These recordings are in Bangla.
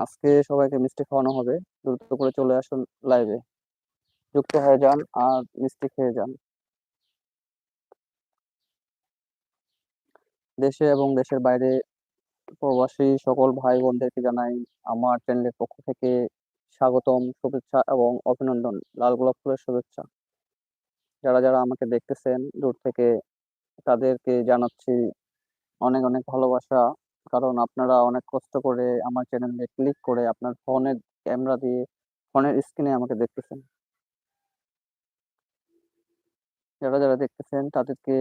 আজকে সবাইকে মিষ্টি খাওয়ানো হবে। দ্রুত করে চলে আসুন লাইভে যুক্ত হয়ে যান আর মিষ্টি খেয়ে যান। দেশে এবং দেশের বাইরে প্রবাসী সকল ভাই বোনদেরকে জানাই আমার চ্যানেলের পক্ষ থেকে স্বাগতম, শুভেচ্ছা এবং অভিনন্দন। লাল গোলাপ ফুলের শুভেচ্ছা। যারা যারা আমাকে দেখতেছেন, দূর থেকে তাদেরকে জানাচ্ছি অনেক অনেক ভালোবাসা। কারণ আপনারা অনেক কষ্ট করে আমার চ্যানেলে ক্লিক করে আপনার ফোনের ক্যামেরা দিয়ে ফোনের স্ক্রিনে আমাকে দেখতেছেন। যারা যারা দেখতেছেন তাদেরকে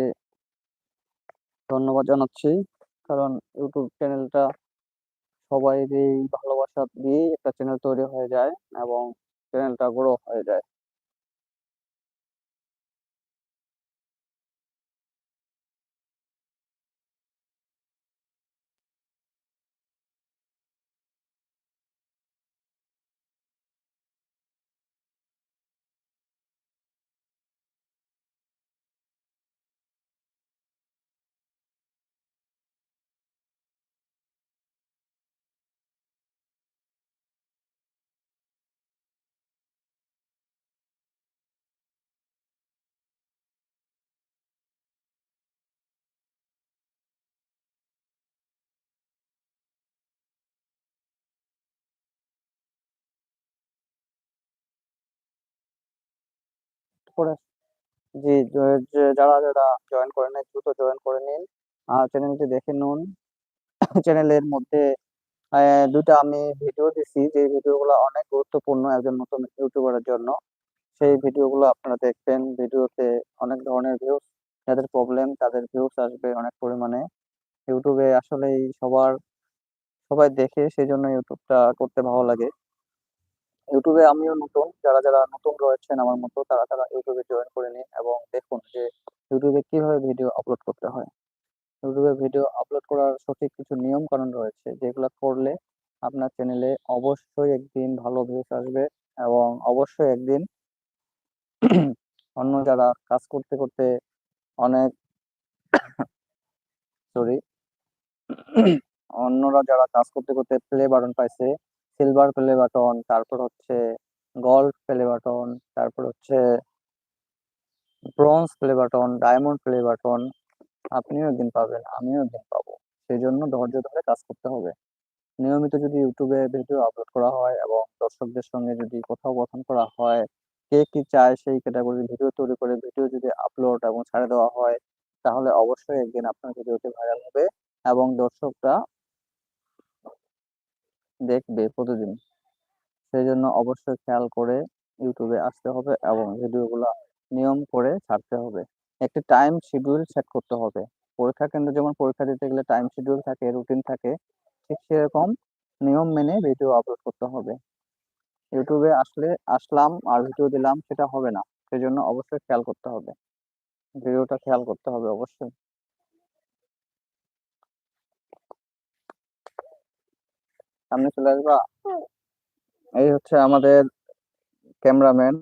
ধন্যবাদ জানাচ্ছি, কারণ ইউটিউব চ্যানেলটা সবাইরই ভালোবাসা দিয়ে একটা চ্যানেল তৈরি হয়ে যায় এবং চ্যানেলটা গ্রো হয়ে যায়। করে জি যারা যারা জয়েন করে নেন, দ্রুত জয়েন করে নিন। আর চ্যানেলটি দেখে নিন। চ্যানেলের মধ্যে দুটা আমি ভিডিও দিছি। যে ভিডিওগুলো অনেক গুরুত্বপূর্ণ একজন নতুন ইউটিউবারের জন্য। সেই ভিডিওগুলো আপনারা দেখবেন। ভিডিওতে অনেক ধরনের ভিউজ যাদের প্রবলেম তাদের ভিউজ আসবে অনেক পরিমাণে। ইউটিউবে আসলেই সবার, সবাই দেখে সেই জন্য ইউটিউবটা করতে ভালো লাগে। ইউটিউবে আমিও নতুন, যারা যারা নতুন রয়েছেন আমার মতো, তারা তারা ইউটিউবে জয়েন করে নিন এবং দেখুন যে ইউটিউবে কীভাবে ভিডিও আপলোড করতে হয়। ইউটিউবে ভিডিও আপলোড করার সঠিক কিছু নিয়ম কানুন রয়েছে, যেগুলো করলে আপনার চ্যানেলে অবশ্যই একদিন ভালো ভিউজ আসবে এবং অবশ্যই একদিন অন্য যারা কাজ করতে করতে অনেক সরি অন্যরা যারা কাজ করতে করতে প্লে বাটন পাইছে সিলভার প্লে বাটন তারপর হচ্ছে গোল্ড প্লে বাটন তারপর হচ্ছে bronze play button diamond play button আপনিও একদিন পাবেন, আমিও একদিন পাবো। সেই জন্য ধৈর্য ধরে কাজ করতে হবে। নিয়মিত যদি ইউটিউবে ভিডিও আপলোড করা হয় এবং দর্শকদের সঙ্গে যদি কথোপকথন করা হয়, কে কি চায় সেই ক্যাটাগরির ভিডিও তৈরি করে ভিডিও যদি আপলোড এবং ছাড়ে দেওয়া হয়, তাহলে অবশ্যই একদিন আপনার ভিডিওটি ভাইরাল হবে এবং দর্শকরা দেখবে প্রতিদিন। সেই জন্য অবশ্যই খেয়াল করে ইউটিউবে আসতে হবে এবং ভিডিওগুলো নিয়ম করে ছাড়তে হবে। একটি টাইম শিডিউল সেট করতে হবে। পরীক্ষা কেন্দ্রে যেমন পরীক্ষা দিতে গেলে টাইম শিডিউল থাকে, রুটিন থাকে, ঠিক সেরকম নিয়ম মেনে ভিডিও আপলোড করতে হবে। ইউটিউবে আসলে আসলাম আর ভিডিও দিলাম সেটা হবে না। সেজন্য অবশ্যই খেয়াল করতে হবে। ভিডিওটা খেয়াল করতে হবে অবশ্যই। সামনে চলে আসবা? এই হচ্ছে আমাদের ক্যামেরাম্যান।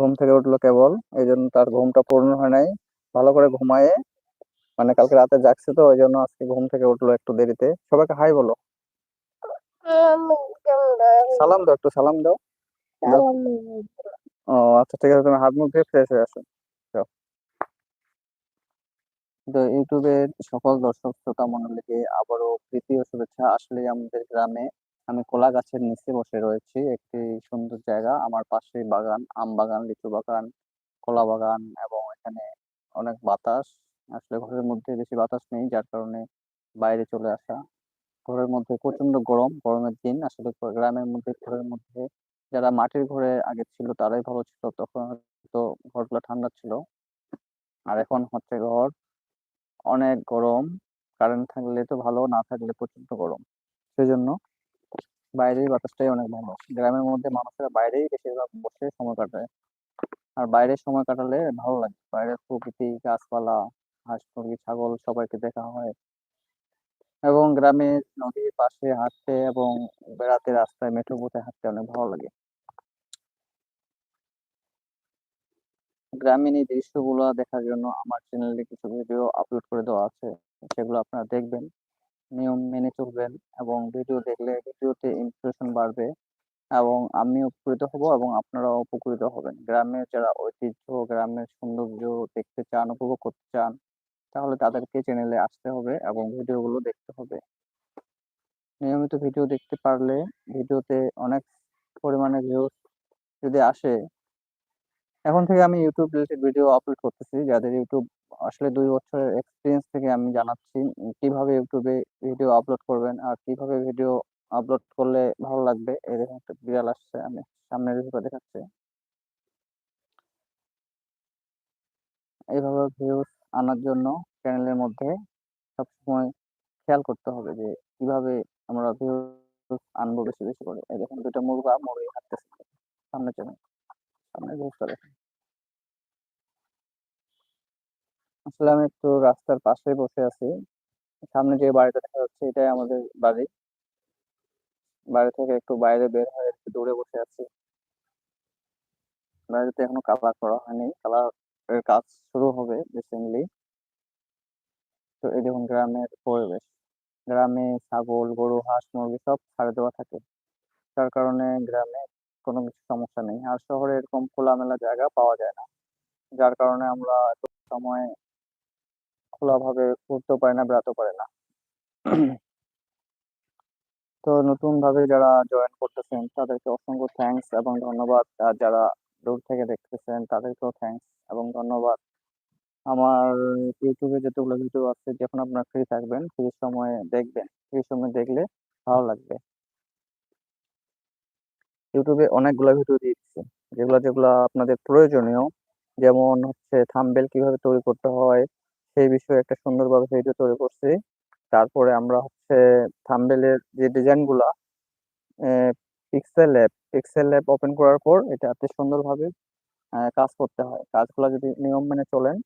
ঘুম থেকে উঠল কেবল এই জন্য তার ঘুমটা পূর্ণ হয় নাই। ভালো করে ঘুমায়ে মানে কালকে রাতে জাগছে তো ওই জন্য আজকে ঘুম থেকে উঠল একটু দেরিতে। সবাইকে হাই বলো। সালাম দাও একটু সালাম দাও। ও আচ্ছা ঠিক আছে তুমি হাত মুখ ধুয়ে ফ্রেশ হয়ে আসো। তো ইউটিউবের সকল দর্শক, শ্রোতা মণ্ডলীকে আবারও প্রীতি ও শুভেচ্ছা। আসলে আমাদের গ্রামে আমি কলা গাছের নিচে বসে রয়েছি। একটি সুন্দর জায়গা। আমার পাশে বাগান, আম বাগান, লিচু বাগান, কলা বাগান এবং এখানে অনেক বাতাস। আসলে ঘরের মধ্যে বেশি বাতাস নেই, যার কারণে বাইরে চলে আসা। ঘরের মধ্যে প্রচণ্ড গরম, গরমের দিন। আসলে গ্রামের মধ্যে, ঘরের মধ্যে যারা মাটির ঘরে আগে ছিল তারাই ভালো ছিল। তখন হয়তো ঘরগুলো ঠান্ডা ছিল। আর এখন হচ্ছে ঘর। অনেক গরম কারেন্ট থাকলে তো ভালো, না থাকলে প্রচণ্ড গরম। সেজন্য বাইরের বাতাসটাই অনেক ভালো। গ্রামের মধ্যে মানুষেরা বাইরেই বেশিরভাগ বসে সময় কাটায়। আর বাইরে সময় কাটালে ভালো লাগে। বাইরের প্রকৃতি, গাছপালা হাঁস মুরগি ছাগল সবাইকে দেখা হয়। এবং গ্রামে নদীর পাশে হাঁটতে এবং বেড়াতে রাস্তায়, মেঠো পথে হাঁটতে অনেক ভালো লাগে। গ্রামীণ এই দৃশ্যগুলো দেখার জন্য আমার চ্যানেলে কিছু ভিডিও আপলোড করে দেওয়া আছে, সেগুলো আপনারা দেখবেন, নিয়ম মেনে চলবেন এবং ভিডিও দেখলে ভিডিওতে ইমপ্রেশন বাড়বে এবং আমি উপকৃত হব এবং আপনারাও উপকৃত হবেন। গ্রামের যারা ঐতিহ্য, গ্রামের সৌন্দর্য দেখতে চান, উপভোগ করতে চান, তাহলে তাদেরকে চ্যানেলে আসতে হবে এবং ভিডিওগুলো দেখতে হবে। নিয়মিত ভিডিও দেখতে পারলে ভিডিওতে অনেক পরিমাণে ভিউজ যদি আসে এখন থেকে আমি ইউটিউব রিলেটেড ভিডিও আপলোড করতেছি, যাদের ইউটিউব আসলে দুই বছরের এক্সপিরিয়েন্স থেকে আমি জানাচ্ছি কীভাবে ইউটিউবে ভিডিও আপলোড করবেন আর কীভাবে ভিডিও আপলোড করলে ভালো লাগবে। এরকম একটা বিড়াল আসছে, আমি সামনের ভিডিও দেখাচ্ছি। এইভাবে ভিউজ আনার জন্য চ্যানেলের মধ্যে সবসময় খেয়াল করতে হবে যে, কীভাবে আমরা ভিউজ আনব বেশি বেশি করে। দেখুন দুটো মুরগা মুরগি হাঁটতেছে, সামনে চ্যানেল সামনে ভিউজটা দেখুন আসলে আমি একটু রাস্তার পাশে বসে আছি। সামনে যে বাড়িটা দেখা যাচ্ছে এটাই আমাদের বাড়ি। বাড়ি থেকে একটু বাইরে বের হয়ে একটু দূরে বসে আছি। বাড়িতে এখনও কালার করা হয়নি। কালার কাজ শুরু হবে রিসেন্টলি তো এই দেখুন গ্রামের পরিবেশ। গ্রামে ছাগল, গরু, হাঁস, মুরগি সব ছাড়ে দেওয়া থাকে। যার কারণে গ্রামে কোনো কিছু সমস্যা নেই। আর শহরে এরকম খোলামেলা জায়গা পাওয়া যায় না। যার কারণে আমরা এত সময় খোলাভাবে ঘুরতেও পারি না, বেড়াতেও পারি না। তো নতুন ভাবে যারা জয়েন করতেছেন, তাদেরকে অসংখ্য থ্যাঙ্কস এবং ধন্যবাদ। আর যারা দূর থেকে দেখতেছেন, তাদেরকেও থ্যাঙ্কস এবং ধন্যবাদ। আমার ইউটিউবে যতগুলো ভিডিও আছে, যখন আপনারা ফ্রি থাকবেন ফ্রি সময়ে দেখবেন। ফ্রি সময় দেখলে ভালো লাগবে। ইউটিউবে অনেকগুলো ভিডিও দিয়ে দিয়েছি যেগুলো যেগুলো আপনাদের প্রয়োজনীয়। যেমন হচ্ছে থাম্বনেল কীভাবে তৈরি করতে হয় সেই বিষয়ে একটা সুন্দরভাবে ভিডিও তৈরি করছি। তারপরে আমরা হচ্ছে থাম্বনেলের যে ডিজাইনগুলা pixel app pixel app open করার পর এটাতে সুন্দরভাবে আহ, কাজ করতে হয়। কাজগুলো যদি নিয়ম মেনে চলেন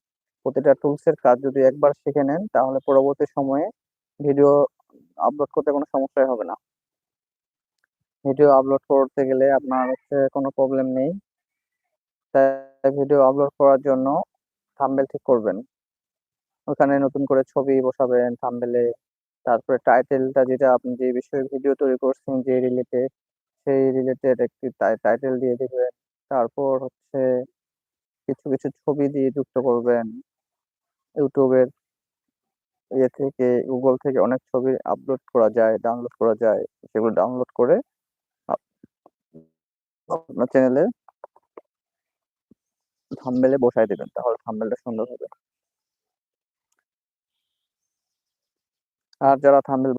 প্রতিটা টুলসের কাজ যদি একবার শিখে নেন তাহলে পরবর্তী সময়ে ভিডিও আপলোড করতে কোনো সমস্যাই হবে না। ভিডিও আপলোড করতে গেলে আপনার হচ্ছে কোনো প্রবলেম নেই। ভিডিও আপলোড করার জন্য থাম্বনেল ঠিক করবেন। ওখানে নতুন করে ছবি বসাবেন থাম্বনেলে তারপরে টাইটেলটা যেটা আপনি যে বিষয়ে ভিডিও তৈরি করছেন যে রিলেটেড সেই রিলেটেড একটি টাইটেল দিয়ে দিবেন। তারপর হচ্ছে কিছু কিছু ছবি দিয়ে যুক্ত করবেন। ইউটিউবের ইয়ে থেকে গুগল থেকে অনেক ছবি আপলোড করা যায় ডাউনলোড করা যায়। সেগুলো ডাউনলোড করে আপনার চ্যানেলে থাম্বেলে বসায় দেবেন তাহলে থাম্বেলটা সুন্দর হবে। আর যারা থাম্বনেল